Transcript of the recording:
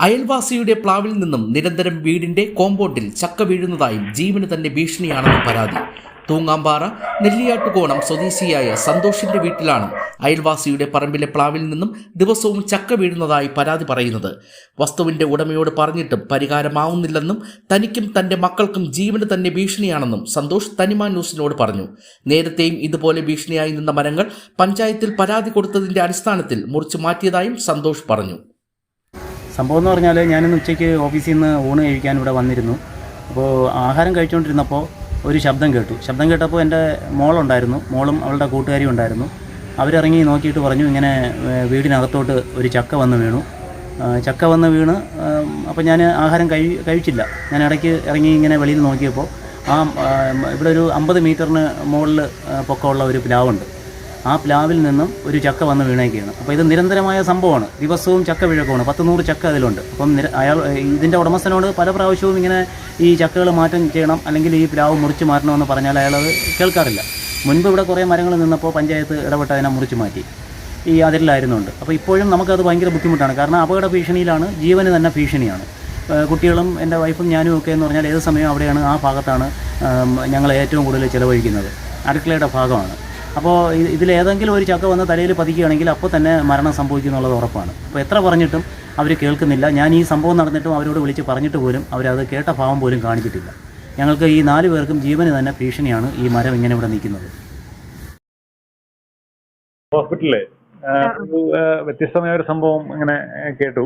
അയൽവാസിയുടെ പ്ലാവിൽ നിന്നും നിരന്തരം വീടിന്റെ കോമ്പൗണ്ടിൽ ചക്ക വീഴുന്നതായും ജീവന് തന്നെ ഭീഷണിയാണെന്ന് പരാതി. തൂങ്ങാമ്പാറ നെല്ലിയാട്ടുകോണം സ്വദേശിയായ സന്തോഷിന്റെ വീട്ടിലാണ് അയൽവാസിയുടെ പറമ്പിലെ പ്ലാവിൽ നിന്നും ദിവസവും ചക്ക വീഴുന്നതായി പരാതി പറയുന്നത്. വസ്തുവിന്റെ ഉടമയോട് പറഞ്ഞിട്ടും പരിഹാരമാവുന്നില്ലെന്നും തനിക്കും തന്റെ മക്കൾക്കും ജീവന് തന്നെ ഭീഷണിയാണെന്നും സന്തോഷ് തനിമ ന്യൂസിനോട് പറഞ്ഞു. നേരത്തെയും ഇതുപോലെ ഭീഷണിയായി നിന്ന മരങ്ങൾ പഞ്ചായത്തിൽ പരാതി കൊടുത്തതിന്റെ അടിസ്ഥാനത്തിൽ മുറിച്ചു മാറ്റിയതായും സന്തോഷ് പറഞ്ഞു. സംഭവം എന്ന് പറഞ്ഞാൽ ഞാനിന്ന് ഉച്ചയ്ക്ക് ഓഫീസിൽ നിന്ന് ഊണ് കഴിക്കാൻ ഇവിടെ വന്നിരുന്നു. അപ്പോൾ ആഹാരം കഴിച്ചുകൊണ്ടിരുന്നപ്പോൾ ഒരു ശബ്ദം കേട്ടു. ശബ്ദം കേട്ടപ്പോൾ എന്റെ മോളുണ്ടായിരുന്നു. മോളും അവളുടെ കൂട്ടുകാരിയും ഉണ്ടായിരുന്നു. അവരിറങ്ങി നോക്കിയിട്ട് പറഞ്ഞു ഇങ്ങനെ വീടിനകത്തോട്ട് ഒരു ചക്ക വന്ന് വീണു. ചക്ക വന്ന് വീണ് അപ്പോൾ ഞാൻ ആഹാരം കഴി കഴിച്ചില്ല. ഞാൻ ഇടയ്ക്ക് ഇറങ്ങി ഇങ്ങനെ വെളിയിൽ നോക്കിയപ്പോൾ ആ, ഇവിടെ ഒരു അമ്പത് മീറ്ററിന് മുകളിൽ പൊക്കമുള്ള ഒരു പ്ലാവുണ്ട്. ആ പ്ലാവിൽ നിന്നും ഒരു ചക്ക വന്ന് വീണേക്കുകയാണ്. അപ്പോൾ ഇത് നിരന്തരമായ സംഭവമാണ്. ദിവസവും ചക്ക വീഴക്കമാണ് പത്ത് നൂറ് ചക്ക അതിലുണ്ട്. അപ്പം അയാൾ ഇതിന്റെ ഉടമസ്ഥനോട് പല പ്രാവശ്യവും ഇങ്ങനെ ഈ ചക്കകൾ മാറ്റം ചെയ്യണം അല്ലെങ്കിൽ ഈ പ്ലാവ് മുറിച്ച് മാറ്റണമെന്ന് പറഞ്ഞാൽ അയാളത് കേൾക്കാറില്ല. മുൻപ് ഇവിടെ കുറേ മരങ്ങൾ നിന്നപ്പോൾ പഞ്ചായത്ത് ഇടപെട്ട് അതിനെ മുറിച്ച് മാറ്റി. ഈ അതിരിലായിരുന്നുണ്ട്. അപ്പോൾ ഇപ്പോഴും നമുക്കത് ഭയങ്കര ബുദ്ധിമുട്ടാണ്. കാരണം അപകട ഭീഷണിയിലാണ് ജീവന് തന്നെ ഭീഷണിയാണ്. കുട്ടികളും എന്റെ വൈഫും ഞാനും ഒക്കെ എന്ന് പറഞ്ഞാൽ ഏത് സമയവും അവിടെയാണ് ആ ഭാഗത്താണ് ഞങ്ങൾ ഏറ്റവും കൂടുതൽ ചിലവഴിക്കുന്നത്. അടുക്കളയുടെ ഭാഗമാണ്. അപ്പോൾ ഇത് ഇതിലേതെങ്കിലും ഒരു ചക്ക വന്ന് തലയിൽ പതിക്കുകയാണെങ്കിൽ അപ്പോൾ തന്നെ മരണം സംഭവിക്കും എന്നുള്ളത് ഉറപ്പാണ്. അപ്പോൾ എത്ര പറഞ്ഞിട്ടും അവർ കേൾക്കുന്നില്ല. ഞാൻ ഈ സംഭവം നടന്നിട്ടും അവരോട് വിളിച്ച് പറഞ്ഞിട്ട് പോലും അവരത് കേട്ട ഭാവം പോലും കാണിച്ചിട്ടില്ല. ഞങ്ങൾക്ക് ഈ നാല് പേർക്കും ജീവന് തന്നെ ഭീഷണിയാണ് ഈ മരം ഇങ്ങനെ ഇവിടെ നിൽക്കുന്നത്. ഹോസ്പിറ്റലിലെ വ്യത്യസ്തമായ ഒരു സംഭവം ഇങ്ങനെ കേട്ടു.